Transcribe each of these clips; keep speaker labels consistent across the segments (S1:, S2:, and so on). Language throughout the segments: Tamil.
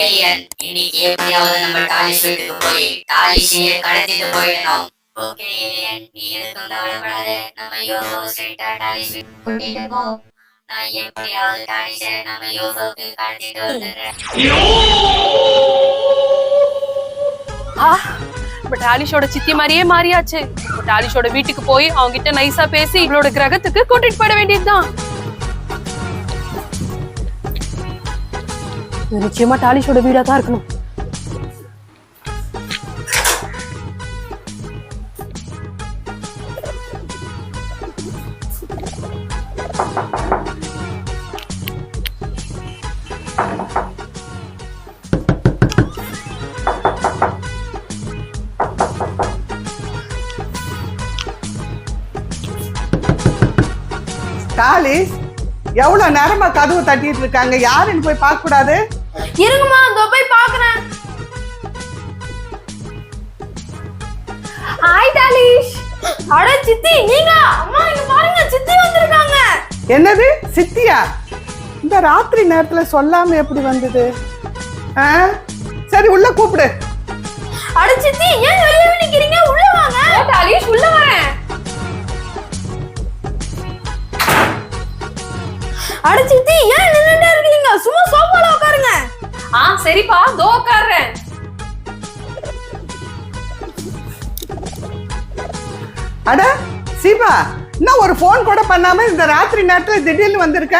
S1: ஏலியன் இன்னைக்கு எப்படியாவது நம்ம வீட்டுக்கு போய் கடத்திட்டு போயிடணும். ஓகே ஏலியன் நீ எதுக்கும் கவலைப்படாத. நம்ம யோகோ ஸ்ட்ரெயிட்டா வீட்டுக்கு கூட்டிட்டு போ. நான் எப்படியாவது நம்ம யோகோக்கு கடத்திட்டு வந்துடுறேன்.
S2: ஆ இப்ப டாலிஷோட சித்தி மாதிரியே மாறியாச்சு. டாலிஷோட வீட்டுக்கு போய் அவங்க கிட்ட நைஸா பேசி இவளோட கிரகத்துக்கு கூட்டிட்டு போயிட வேண்டியதுதான். இது நிச்சயமா டாலிஷோட வீடா தான் இருக்கணும்.
S3: எவ்வளவு நேரமா கதவு தட்டிட்டு இருக்காங்க? யாருன்னு போய் பார்க்க கூடாது
S4: இருங்கம்மா இதோ போய் பாக்குறேன் ஹாய் டாலிஷ் அட சித்தி நீங்க? அம்மா இங்க பாருங்க சித்தி வந்திருக்காங்க.
S3: என்னது? சித்தியா? இந்த ராத்திரி நேரத்துல சொல்லாம எப்படி வந்தது? ஆ? சரி உள்ள கூப்பிடு.
S4: அட சித்தி ஏன் வெளியே நிக்கிறீங்க? உள்ள வாங்க.
S2: டாலிஷ் உள்ள வரேன்.
S4: அட சித்தி ஏன் நின்னுட்டே இருக்கீங்க? சும்மா சோஃபால உட்காருங்க.
S2: ஆ சரிப்பா தோ உட்கார்றேன்.
S3: அட சிவா இன்னும் ஒரு ஃபோன் கூட பண்ணாம இந்த ராத்திரி நேரத்துல திடீர்னு வந்திருக்க?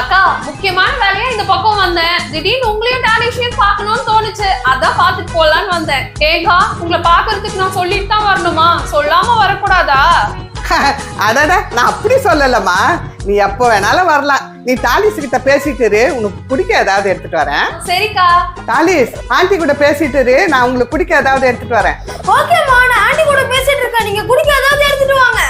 S2: அக்கா முக்கியமான வேலையா இந்த பக்கம் வந்தேன். திடீர்னு உங்களையும் டாலிஷையும் பார்க்கணும்னு தோணுச்சு. அதான் பார்த்துட்டு போலான்னு வந்தேன். ஏகா உங்களை பார்க்கறதுக்கு நான் சொல்லிட்டு தான் வரணுமா? சொல்லாம வரக்கூடாதா?
S3: அடடா நான் அப்படி சொல்லலம்மா. நீ எப்போ வேணாலும் வரலாம். நீ தாலிஸ் கிட்ட பேசிட்டு உனக்கு பிடிக்க ஏதாவது எடுத்துட்டு வரேன்.
S2: சரிக்கா.
S3: தாலிஸ் ஆண்டி கூட பேசிட்டு நான் உங்களுக்கு பிடிக்க ஏதாவது எடுத்துட்டு வரேன்.
S4: ஓகேம்மா நான் ஆண்டி கூட பேசிட்டு இருக்கேன். நீங்க குடிக்க ஏதாவது எடுத்துட்டு வாங்க.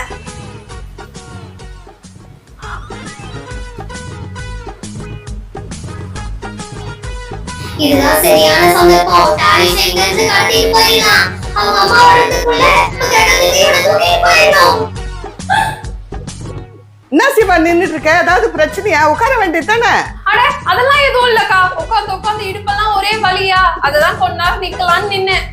S1: இதுதான் சரியான சந்தர்ப்பம். டாலிஷ் எங்க இருந்து கடத்திட்டு போயிடலாம் அவங்க அம்மா வரதுக்குள்ள தூக்கிட்டு போயிடணும்.
S3: என்ன சிவா நின்னுட்டு இருக்க ஏதாவது பிரச்சனையா? உட்கார வேண்டியது தானே?
S2: அட அதெல்லாம் எதுவும் இல்லக்கா. உட்காந்து உட்காந்து இடுப்பெல்லாம் ஒரே வலியா. அததான் கொஞ்ச நேரம் நிக்கலாம்னு நின்னேன்.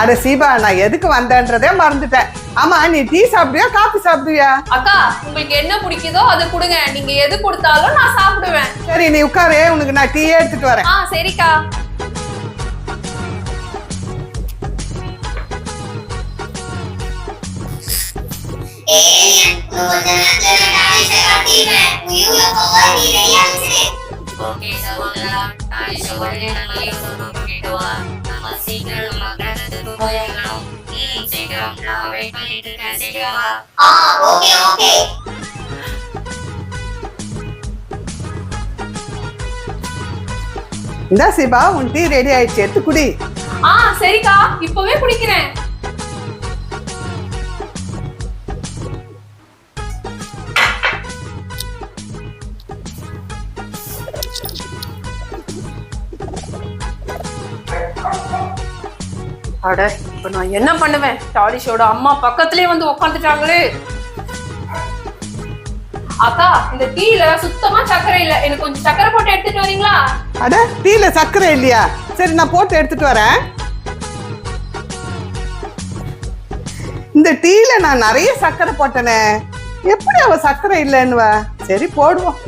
S3: அட சீபா நான் எதுக்கு வந்தேன்றதே மறந்துட்டேன். ஆமா நீ டீ சாப்பிடுவியா காபி சாப்பிடுவியா?
S2: அக்கா உங்களுக்கு என்ன பிடிக்குதோ அதை கொடுங்க. நீங்க எது கொடுத்தாலும் நான் சாப்பிடுவேன்.
S3: சரி நீ உட்காரு. உனக்கு நான் டீயே எடுத்துட்டு வரேன்.
S2: ஆ சரிக்கா.
S1: ஏலியன் ஓகே சகோதரா டாலிஷை உடனே நம்ம யூசுக்கு கூட்டிட்டு நம்ம சீக்கிரம் நம்ம கிரகத்துக்கு போயாகணும் ம் சீக்கிரம் நான் வெயிட் பண்ணிட்டு இருக்கேன் சீக்கிரம் ஆ ஓகே ஓகே
S3: இந்த சீபா உன் டீ ரெடி ஆயிடுச்சு. எடுத்து குடி.
S2: ஆ சரிக்கா. இப்பவே குடிக்கிறேன். அட இப்ப நான் என்ன பண்ணுவேன்? டாலிஷோட அம்மா பக்கத்துலயே வந்து உட்காந்துட்டாங்களே அக்கா இந்த டீல சுத்தமா சர்க்கரை இல்ல. எனக்கு கொஞ்சம் சக்கரை போட்டு எடுத்துட்டு வரீங்களா?
S3: அட டீல சர்க்கரை இல்லையா? சரி நான் போட்டு எடுத்துட்டு வரேன். இந்த டீல நான் நிறைய சக்கரை போட்டேனே. எப்படி அவ சர்க்கரை இல்லைன்னுவ? சரி போடுவோம்.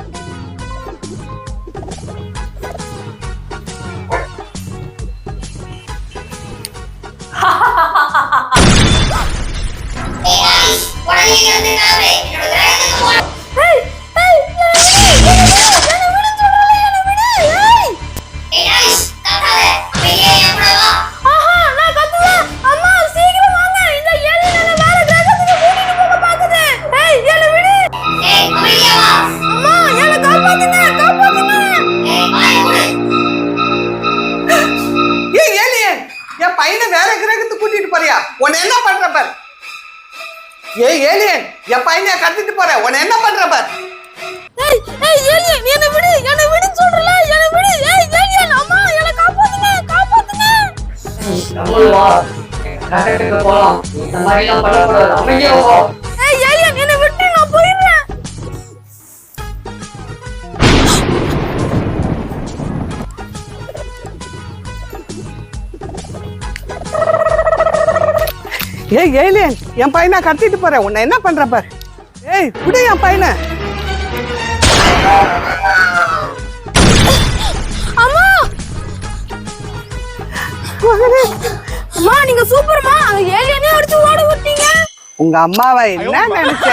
S4: அம்மா என்ன காப்பாத்துங்க காப்பாத்துங்க.
S1: ஏய்
S3: ஏலியன் என் பையனை வேற கிரகத்துக்கு கூட்டிட்டு போறியா? உன்னை என்ன பண்ற பார்? ஏய் ஏலியன் என் பையனை கடத்திட்டு போற. உன்னை என்ன பண்ற பார்?
S4: ஏய் ஏய் ஏலியன் என்ன விடு என்ன விடு சொல்றல என்ன விடு. ஏய் ஏலியன் அம்மா என்ன காப்பாத்துங்க
S5: போலாம். இந்த மாதிரிலாம் பண்ணக்கூடாது. அமைதியா போ.
S3: ஏய் ஏலியன் என் பையனை கடத்திட்டு போறேன். உன்னை என்ன பண்ற பார்? ஏய் விடு என் பையனை.
S4: அம்மா! அம்மா நீங்க சூப்பர்மா. அந்த ஏலியனே அடிச்சு ஓட விட்டீங்க.
S3: உங்க அம்மாவை என்ன நினைச்ச?